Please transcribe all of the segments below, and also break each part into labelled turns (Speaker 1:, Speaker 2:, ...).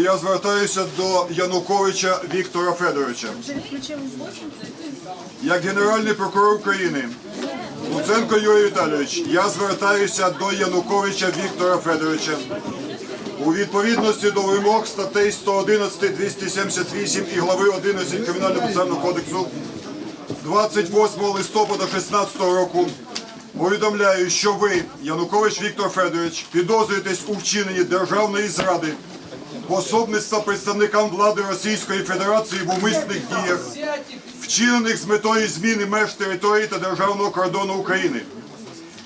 Speaker 1: Я звертаюся до Януковича Віктора Федоровича. Як Генеральний прокурор України Луценко Юрій Віталійович, я звертаюся до Януковича Віктора Федоровича. У відповідності до вимог статей 111, 278 і глави 11 Кримінального процесуального кодексу 28 листопада 16 року повідомляю, що ви, Янукович Віктор Федорович, підозрюєтесь у вчиненні державної зради, пособництва представникам влади Російської Федерації в умисних діях, вчинених з метою зміни меж території та державного кордону України,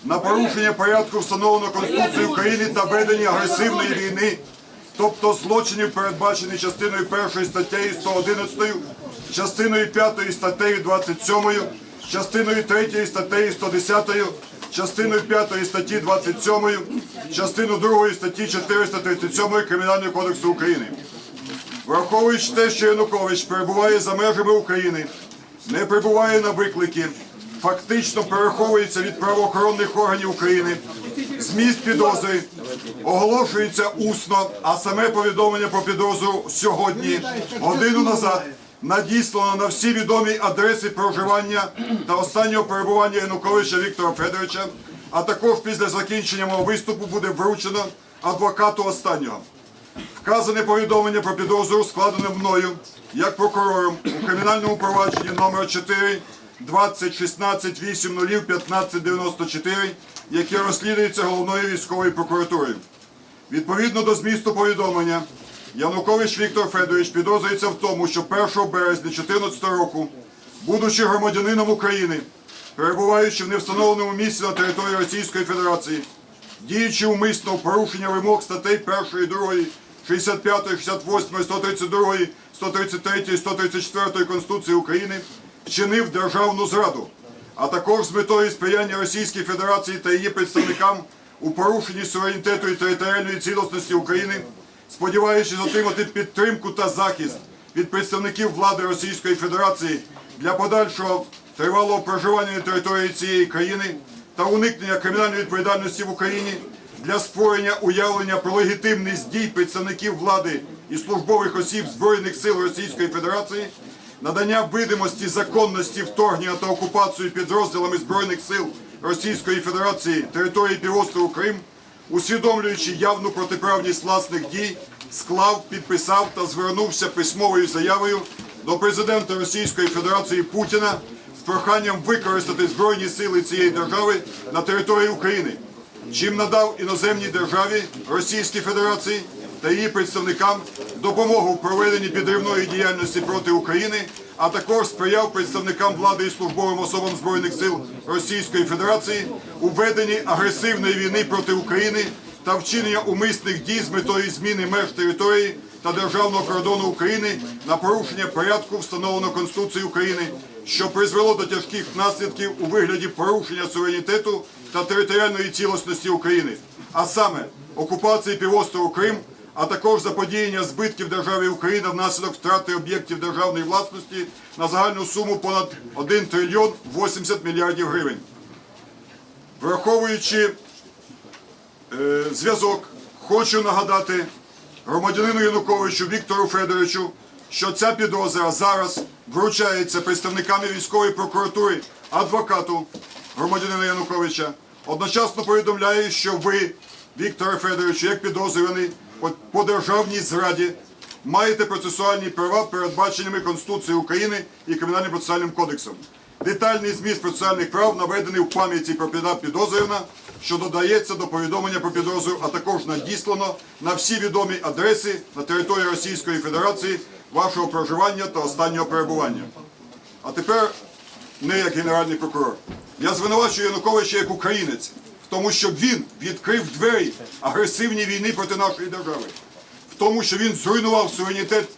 Speaker 1: на порушення порядку встановленого Конституцією України та ведення агресивної війни, тобто злочинів, передбачених частиною 1 статтею 111, частиною 5 статтею 27, частиною 3 статтею 110, частиною 5 статті 27, частиною 2 статті 437 Кримінального кодексу України. Враховуючи те, що Янукович перебуває за межами України, не прибуває на виклики, фактично переховується від правоохоронних органів України, зміст підозри оголошується усно, а саме повідомлення про підозру сьогодні, годину назад, надіслано на всі відомі адреси проживання та останнього перебування Януковича Віктора Федоровича, а також після закінчення мого виступу буде вручено адвокату останнього. Вказане повідомлення про підозру складене мною як прокурором у кримінальному провадженні номер 4 20 16 8 0 15 94, яке розслідується головною військовою прокуратурою. Відповідно до змісту повідомлення, Янукович Віктор Федорович підозрюється в тому, що 1 березня 2014 року, будучи громадянином України, перебуваючи в невстановленому місці на території Російської Федерації, діючи умисно в порушення вимог статей 1, 2, 65, 68, 132, 133, 134 Конституції України, вчинив державну зраду, а також з метою сприяння Російській Федерації та її представникам у порушенні суверенітету і територіальної цілісності України, сподіваючись отримати підтримку та захист від представників влади Російської Федерації для подальшого тривалого проживання на території цієї країни та уникнення кримінальної відповідальності в Україні для створення уявлення про легітимність дій представників влади і службових осіб Збройних сил Російської Федерації, надання видимості законності вторгнення та окупацію підрозділами Збройних сил Російської Федерації території півострову Крим, усвідомлюючи явну протиправність власних дій, склав, підписав та звернувся письмовою заявою до президента Російської Федерації Путіна проханням використати збройні сили цієї держави на території України, чим надав іноземній державі Російській Федерації та її представникам допомогу в проведенні підривної діяльності проти України, а також сприяв представникам влади і службовим особам збройних сил Російської Федерації у веденні агресивної війни проти України та вчинення умисних дій з метою зміни меж території та державного кордону України на порушення порядку, встановленого Конституцією України, що призвело до тяжких наслідків у вигляді порушення суверенітету та територіальної цілісності України, а саме окупації півострову Крим, а також заподіяння збитків державі Україна внаслідок втрати об'єктів державної власності на загальну суму понад 1 трильйон 80 мільярдів гривень. Враховуючи е, зв'язок, хочу нагадати громадянину Януковичу Віктору Федоровичу, що ця підозра зараз вручається представниками військової прокуратури адвокату громадянина Януковича. Одночасно повідомляю, що ви, Вікторе Федоровичу, як підозрюваний по- державній зраді, маєте процесуальні права, передбаченими Конституцією України і Кримінальним процесуальним кодексом. Детальний зміст процесуальних прав наведений в пам'яті про підозрюваного, що додається до повідомлення про підозру, а також надіслано на всі відомі адреси на території Російської Федерації вашого проживання та останнього перебування. А тепер не як генеральний прокурор. Я звинувачую Януковича як українець в тому, що він відкрив двері агресивній війни проти нашої держави, в тому, що він зруйнував суверенітет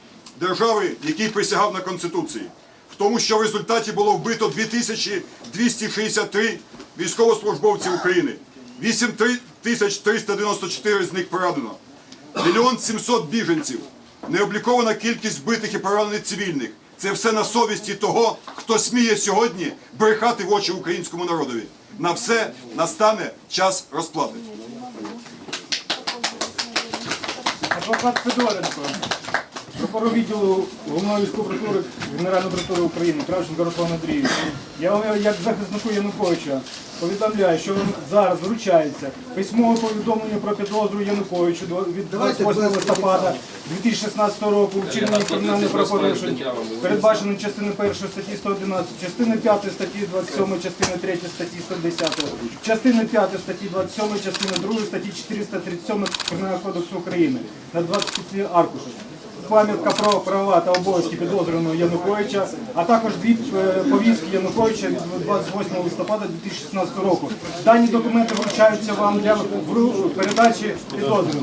Speaker 1: держави, який присягав на Конституції, в тому, що в результаті було вбито 2263 військовослужбовців України, 8394 з них поранено, мільйон 700 біженців, необлікована кількість вбитих і поранених цивільних. Це все на совісті того, хто сміє сьогодні брехати в очі українському народові. На все настане час розплати.
Speaker 2: Адвокат Федоренко, прокурор відділу головного військової прокуратури Генеральної прокуратури України, Кравченко Руслан Андрійович. Я вам як захиснику Януковича повідомляю, що вам зараз вручається письмове повідомлення про підозру Януковичу від 28 листопада 2016 року вчинення кримінальних правопорушень, передбачено частини 1 статті 111, частини 5 статті 27, частини 3 статті 110, частини 5 статті 27, частини 2 статті 437 Кримінального кодексу України на 25 аркушах. Пам'ятка про права та обов'язки підозрюваного Януковича, а також дві е, повістки Януковича від 28 листопада 2016 року. Дані документи вручаються вам для передачі підозрюваного.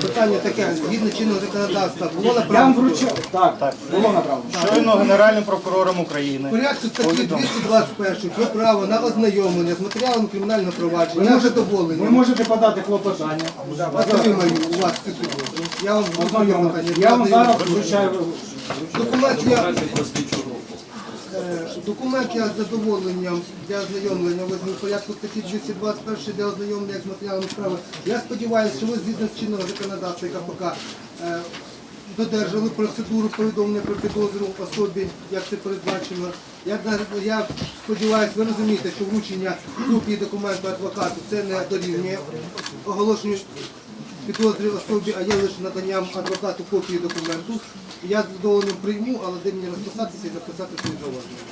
Speaker 3: Питання таке, згідно чинного законодавства, було
Speaker 2: Я вам
Speaker 3: направлено.
Speaker 2: Так, так, було направлено. Щойно Генеральним прокурором України.
Speaker 3: в порядку статті 221 про право на ознайомлення з матеріалом кримінального провадження,
Speaker 2: Ви можете подати клопотання.
Speaker 3: Отримаю у вас цю. Я вам.
Speaker 2: Я зараз вручаю.
Speaker 3: Документ я, документ я з задоволенням для ознайомлення візьму в порядку статті 221 для ознайомлення з матеріалами справи. Я сподіваюся, що ви згідно з чинного законодавства КПК е, додержали процедуру повідомлення про підозру особі, як це передбачено. Я, я сподіваюся, ви розумієте, що вручення копії документу адвокату це не дорівнює оголошенню підозрі особі, а є лише наданням адвокату копії документу. Я з задоволенням прийму, але де мені розписатися і записати свої зауваження.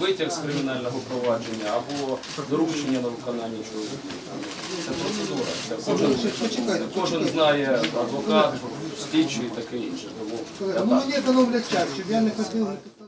Speaker 4: Витяг з кримінального провадження або доручення на виконання чогось. Це процедура. Це кожен, кожен знає адвокат, слідчий і таке інше. Тому
Speaker 3: Ну мені економлять час, щоб я не ходив, はい。